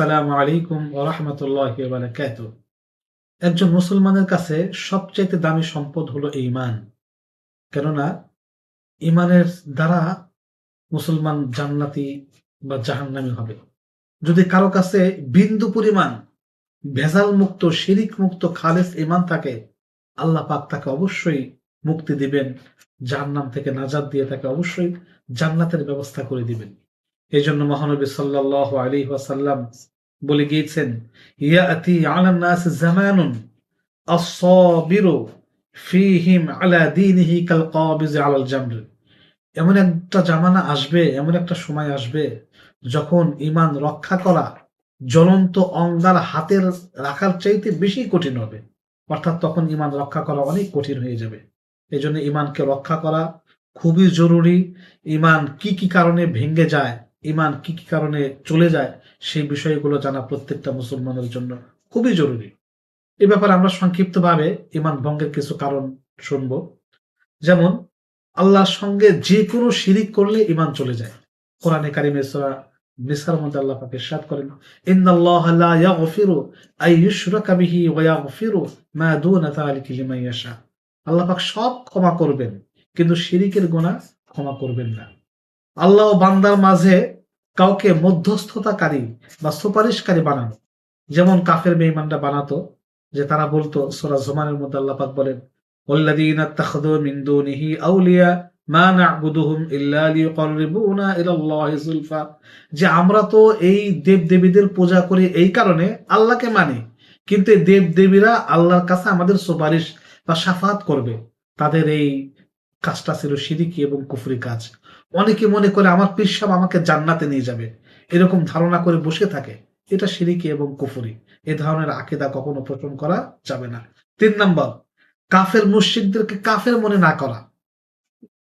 আসসালামু আলাইকুম ওরহমতুল্লাহ বারাকাত একজন মুসলমানের কাছে সবচাইতে দামি সম্পদ হলো ঈমান। কেননা ইমানের দ্বারা মুসলমান জান্নাতি বা জাহান্নামী হবে। যদি কারও কাছে বিন্দু পরিমাণ ভেজাল মুক্ত শিরিক মুক্ত খালেস ইমান থাকে, আল্লাহ পাক তাকে অবশ্যই মুক্তি দিবেন, জাহান্নাম থেকে নাজাদ দিয়ে তাকে অবশ্যই জান্নাতের ব্যবস্থা করে দিবেন। এই জন্য মহানবী সাল্লাহ আলী ওয়াসাল্লাম বলে গিয়েছেন ইয়াতি আলান নাস জামানুন ফীহিম আলা দীনিহি কাল আলাল জামর। এমন একটা জামানা আসবে, এমন একটা সময় আসবে যখন ইমান রক্ষা করা জ্বলন্ত অঙ্গার হাতের রাখার চাইতে বেশি কঠিন হবে। অর্থাৎ তখন ইমান রক্ষা করা অনেক কঠিন হয়ে যাবে। এই জন্য ইমানকে রক্ষা করা খুবই জরুরি। ইমান কি কি কারণে ভেঙে যায় ইমান কি কি কারণে চলে যায় সেই বিষয়গুলো জানা প্রত্যেকটা মুসলমানের জন্য খুবই জরুরি। এ ব্যাপারে আমরা সংক্ষিপ্তভাবে ইমান ভঙ্গের কিছু কারণ শুনব। যেমন, আল্লাহর সঙ্গে যে কোনো শিরিক করলে ইমান চলে যায়। কোরআনে কারিমে সূরা নিসার মধ্যে আল্লাহ পাক ইরশাদ করেন আই ওয়া মা ইয়াশা। আল্লাহ পাক সব ক্ষমা করবেন, কিন্তু শিরিকের গুনাহ ক্ষমা করবেন না। আল্লাহ বান্দার মাঝে কাউকে মধ্যস্থতাকারী বা সুপারিশকারী বানানো যেমন কাফের বেঈমানরা বানাতো যে তারা বলতো সূরা জুমারের মধ্যে আল্লাহ পাক বলেন والذين اتخذوا من دونه أولياء মা না'বুদুহুম ইল্লা লিয়ুকাররিবুনা ইলাল্লাহি যুলফা যে আমরা তো এই দেব দেবীদের পূজা করি এই কারণে আল্লাহকে মানি কিন্তু এই দেব দেবীরা আল্লাহর কাছে আমাদের সুপারিশ বা সাফাত করবে তাদের এই কাজটা ছিল শিরিকি এবং কুফরি কাজ। অনেকে মনে করে আমার পীর আমাকে জান্নাতে নিয়ে যাবে। এরকম ধারণা করে বসে থাকে। এটা শিরিকি এবং কুফরি। এ ধরনের আকিদা কখনো পোষণ করা যাবে না। তিন নম্বর, কাফের মুশরিকদেরকে কাফের মনে না করা।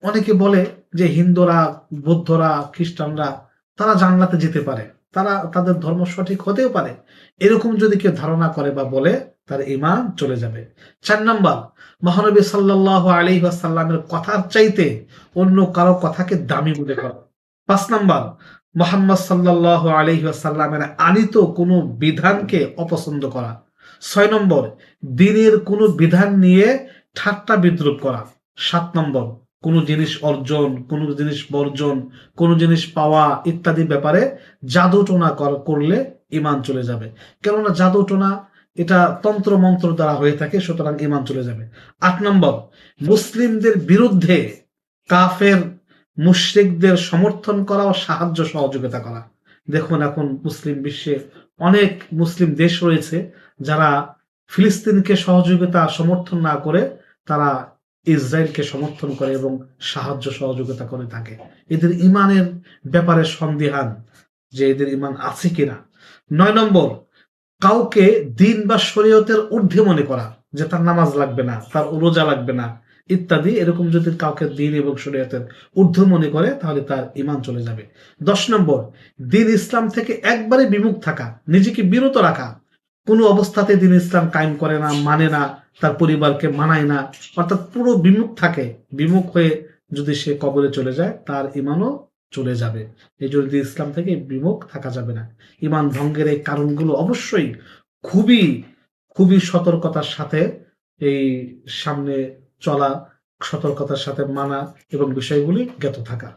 অনেকে বলে যে হিন্দুরা, বৌদ্ধরা, খ্রিস্টানরা, তারা জান্নাতে যেতে পারে। তারা তাদের ধর্ম সঠিক হতেও পারে। এরকম যদি কেউ ধারণা করে বা বলে তার ইমান চলে যাবে। চার নম্বর, মহানবী সাল্লাহ আলী আসাল্লামের কথার চাইতে অন্য কারও কথাকে দামি মনে করা। পাঁচ নম্বর, মোহাম্মদ সাল্লাহ আলী আসাল্লামের আনিত কোনো বিধানকে অপছন্দ করা। ছয় নম্বর, দিনের কোনো বিধান নিয়ে ঠাট্টা বিদ্রুপ করা। সাত নম্বর, কোনো জিনিস অর্জন, কোনো জিনিস বর্জন, কোনো জিনিস পাওয়া ইত্যাদি ব্যাপারে জাদুটোনা কর- করলে ইমান চলে যাবে। কেননা জাদুটোনা এটা তন্ত্র মন্ত্র দ্বারা হয়ে থাকে, সুতরাং ইমান চলে যাবে। আট নম্বর, মুসলিমদের বিরুদ্ধে কাফের মুশরিকদের সমর্থন করা ও সাহায্য সহযোগিতা করা। দেখুন এখন মুসলিম বিশ্বে অনেক মুসলিম দেশ রয়েছে যারা ফিলিস্তিনকে সহযোগিতা, সমর্থন না করে তারা ইসরায়েলকে সমর্থন করে এবং সাহায্য সহযোগিতা করে থাকে। এদের ইমানের ব্যাপারে সন্দেহান যে এদের ইমান আছে কিনা। নয় নম্বর কাউকে দিন বা শরীয়তের ঊর্ধ্বে মনে করা, যে তার নামাজ লাগবে না, তার রোজা লাগবে না, ইত্যাদি, এরকম যদি কাউকে দিন এবং শরীয়তের ঊর্ধ্ব মনে করে, তাহলে তার ইমান চলে যাবে। দশ নম্বর, দিন ইসলাম থেকে একবারে বিমুখ থাকা, নিজেকে বিরত রাখা। কোনো অবস্থাতে দিন ইসলাম কায়েম করে না মানে না, তার পরিবারকে মানায় না, অর্থাৎ পুরো বিমুখ থাকে। বিমুখ হয়ে যদি সে কবরে চলে যায়, তার ইমানও চলে যাবে। এই জন্য ইসলাম থেকে বিমুখ থাকা যাবে না। ইমান ভঙ্গের এই কারণগুলো অবশ্যই খুবই খুবই সতর্কতার সাথে এই সামনে চলা, সতর্কতার সাথে মানা এবং বিষয়গুলি জ্ঞাত থাকা।